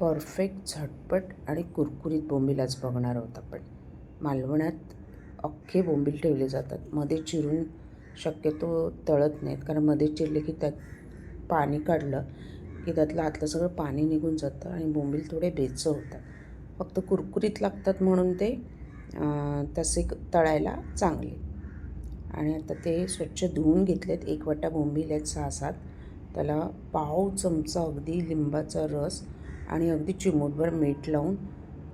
Perfect झटपट आणि कुरकुरीत बोंबिलाच बघणार आहोत आपण. मालवणात अख्खे बोंबील ठेवले जातात. मध्ये चिरून शक्यतो तळत नाहीत कारण मध्ये चिरले की त्यात पाणी काढलं की त्यातलं आतलं सगळं पाणी निघून जातं आणि बोंबील थोडे बेचं होतात. फक्त कुरकुरीत लागतात म्हणून ते तसे तळायला चांगले. आणि आता ते स्वच्छ धुवून घेतलेत. एक वाटा बोंबील आहेत सहा सात त्याला पाव चमचा अगदी लिंबाचा रस आणि अगदी चिमूटभर मीठ लावून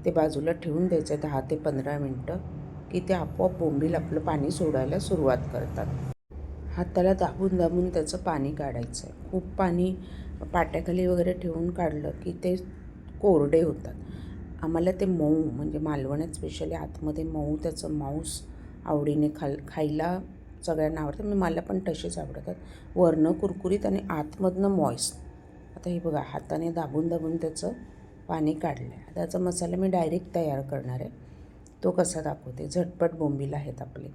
ते बाजूला ठेवून द्यायचं. दहा ते पंधरा मिनटं की ते आपोआप बोंबील आपलं पाणी सोडायला सुरुवात करतात. हाताला दाबून दाबून त्याचं पाणी काढायचं आहे खूप पाणी पाट्याखाली वगैरे ठेवून काढलं की ते कोरडे होतात. आम्हाला ते मऊ म्हणजे मालवण्यात स्पेशली आतमध्ये मऊ त्याचं मांस आवडीने खाल खायला सगळ्यांना आवडतं. मी मला पण तसेच आवडतात. वरनं कुरकुरीत आणि आतमधनं मॉइस्ट आता हे बघा हाताने दाबून दाबून त्याचं पाणी काढलं आहे त्याचा मसाला मी डायरेक्ट तयार करणार आहे. तो कसा दाखवते? झटपट बोंबील आहेत आपले.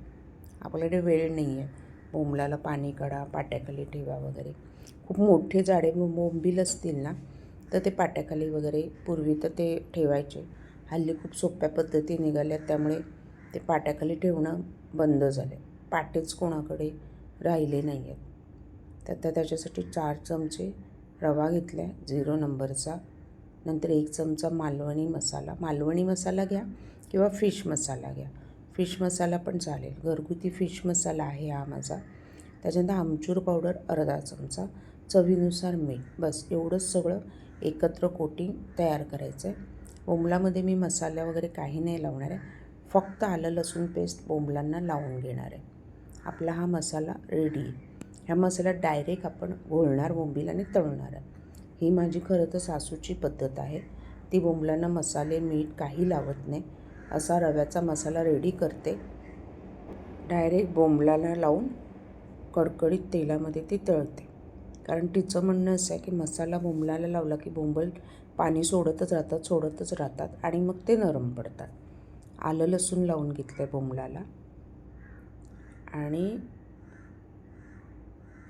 आपल्याकडे वेळ नाही आहे बोंबलाला पाणी काढा पाट्याखाली ठेवा वगैरे. खूप मोठे जाडे बोंबील असतील ना तर ते पाट्याखाली वगैरे पूर्वी तर ते ठेवायचे. हल्ली खूप सोप्या पद्धती निघाल्या त्यामुळे ते पाट्याखाली ठेवणं बंद झाले पाटेच कोणाकडे राहिले नाही आहेत तर त्याच्यासाठी चार चमचे रवा घेतला आहे झिरो नंबरचा. नंतर एक चमचा मालवणी मसाला. मालवणी मसाला घ्या किंवा फिश मसाला घ्या. फिश मसाला पण चालेल. घरगुती फिश मसाला आहे हा माझा. त्याच्यानंतर आमचूर पावडर अर्धा चमचा. चवीनुसार मीठ. बस एवढंच सगळं एकत्र कोटिंग तयार करायचं आहे बोंबलामध्ये मी मसाला वगैरे काही नाही लावणार आहे. फक्त आलं लसूण पेस्ट बोंबलांना लावून घेणार आहे. आपला हा मसाला रेडी आहे ह्या मसाल्यात डायरेक्ट आपण घोळणार बोंबील आणि तळणार. आहे ही माझी खरं तर सासूची पद्धत आहे. ती बोंबलांना मसाले मीठ काही लावत नाही. असा रव्याचा मसाला रेडी करते. डायरेक्ट बोंबलाला लावून कडकडीत तेलामध्ये ती तळते. कारण तिचं म्हणणं असं आहे की मसाला बोंबलाला लावला की बोंबल पाणी सोडतच राहतात सोडतच राहतात आणि मग ते नरम पडतात. आलं लसूण लावून घेतलं आहे बोंबलाला. आणि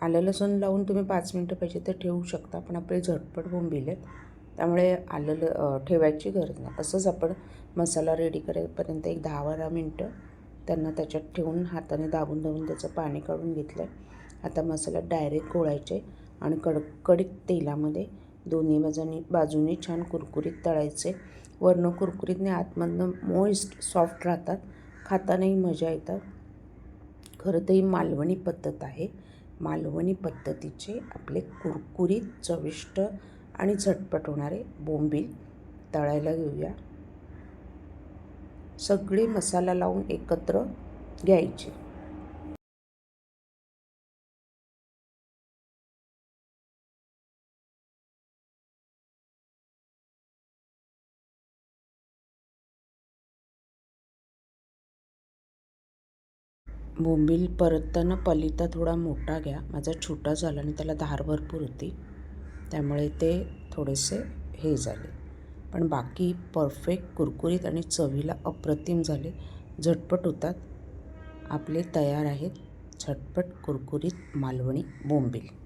आलं लसूण लावून तुम्ही पाच मिनटं पाहिजे तर ठेवू शकता पण आपले झटपट बोंबील आहेत त्यामुळे आलं ल ठेवायची गरज नाही. असंच आपण मसाला रेडी करेपर्यंत एक दहा बारा मिनटं त्यांना त्याच्यात ठेवून हाताने दाबून दाबून त्याचं पाणी काढून घेतलं आहे आता मसाला डायरेक्ट गोळायचे आणि कडकडीत तेलामध्ये दोन्ही बाजूनी बाजूनी छान कुरकुरीत तळायचे. वरनं कुरकुरीतने आतमधनं मोइस्ट सॉफ्ट राहतात. खातानाही मजा येतात. खरं तर ही मालवणी पद्धत आहे. मालवणी पद्धतीचे आपले कुरकुरीत चविष्ट आणि झटपट होणारे बोंबील तळायला घेऊया सगळे मसाला लावून एकत्र घ्यायचे. बोंबील परतताना पलिता थोडा मोठा घ्या. माझा छोटा झाला आणि त्याला धार भरपूर होती. त्यामुळे ते थोडेसे हे झाले. पण बाकी परफेक्ट कुरकुरीत आणि चवीला अप्रतिम झाले. झटपट होतात. आपले तयार आहेत. झटपट कुरकुरीत मालवणी बोंबील.